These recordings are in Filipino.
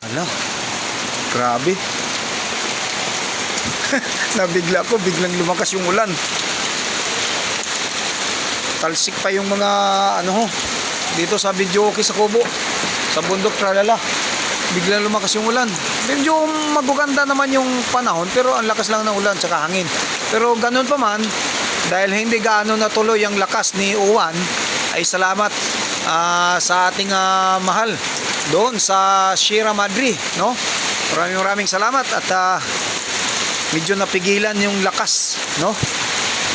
Ala, grabe. Nabigla ko, biglang lumakas yung ulan. Talsik pa yung mga ano ho, dito sa video okay sa Kubo, sa bundok tralala. Biglang lumakas yung ulan. Medyo maguganda naman yung panahon pero ang lakas lang ng ulan tsaka hangin. Pero ganun pa man, dahil hindi gaano natuloy ang lakas ni Uwan, ay salamat ah, sa ating ah, mahal doon sa Sierra Madre, no? Maraming maraming salamat at ah, medyo napigilan yung lakas, no?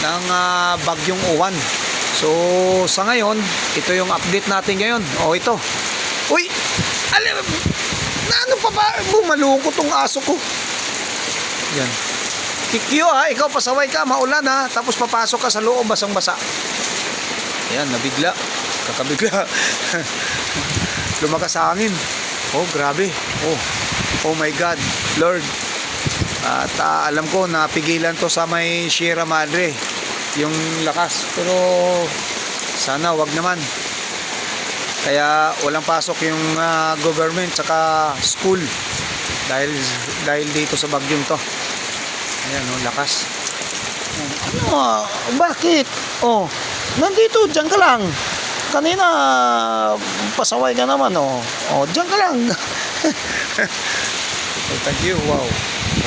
ng ah, bagyong Uwan. So, sa ngayon, ito yung update natin ngayon. O, ito. Uy! Alam, na ano pa ba? Bumaloko tong aso ko. Yan. Kikyo ha, ikaw pasaway ka, maulan ha, tapos papasok ka sa loob basang-basa. Yan, nabigla. Kakabigla. Lumakas sa hangin. Oh, grabe. Oh. Oh my God, Lord. At ah, alam ko napigilan to sa may Sierra Madre yung lakas. Pero sana wag naman. Kaya walang pasok yung ah, government saka school dahil dahil dito sa bagyong to. Ayan, oh, lakas. Ano? ah, Bakit? Oh, nandito, diyan ka lang. Kanina, pasaway ka naman, oh. Oh, diyan ka lang. oh, thank you, wow.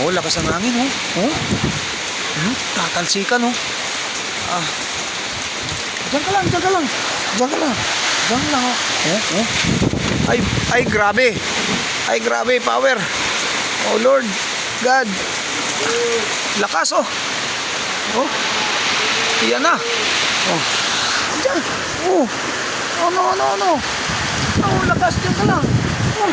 Oh, lakas ng hangin, oh. Oh. Hmm, tatalsikan, oh. Ah. Diyan ka lang, diyan ka lang. Diyan ka lang. Diyan lang, oh. Oh, oh. Ay, ay, grabe. Ay, grabe, power. Oh, Lord. God. Lakas, oh. Oh. Iyan na. Oh. Oh. Ano, ano, ano. Oh, lakas. Diyan ka lang. Oh.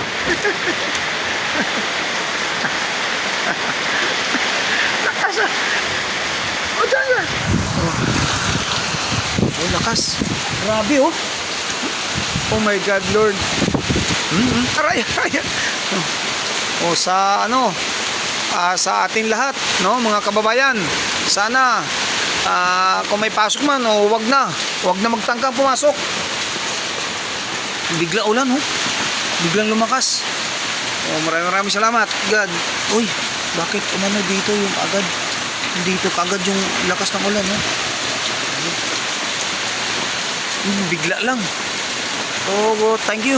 lakas, ah. Oh, diyan, diyan. Oh. oh, lakas. Grabe, oh. Oh my God, Lord. Hmm, aray, aray. O sa ano, ah, sa ating lahat, no, mga kababayan, sana ah, kung may pasok man o wag na, wag na magtangkang pumasok. Bigla ulan, oh. Biglang lumakas. Oh, maraming maraming salamat, God. Uy, bakit umano dito yung agad? Dito kagad yung lakas ng ulan, oh. Hmm, bigla lang. Oh, thank you.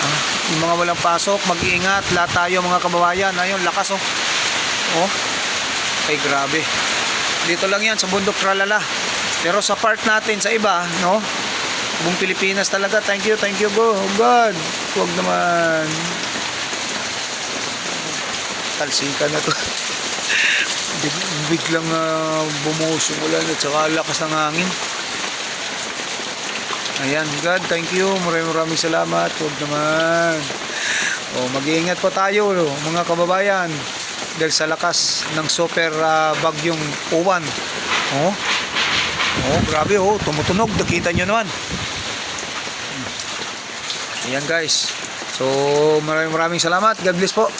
Ah, yung mga walang pasok, mag-iingat. Lahat tayo mga kababayan. Ayun, lakas oh. Oh. Ay, grabe. Dito lang yan sa bundok tralala. Pero sa part natin, sa iba, no? Buong Pilipinas talaga. Thank you, thank you, go. Oh God. Huwag naman. Talsika na to. Big- Biglang uh, bumuhos yung ulan at saka lakas ng hangin. Ayan, God, thank you. Maraming maraming salamat. Huwag naman. O, mag-iingat po tayo, mga kababayan. Dahil sa lakas ng super ah, bagyong uwan. Oh. Oh, grabe oh. Tumutunog. Nakita nyo naman. Ayan guys. So, maraming maraming salamat. God bless po.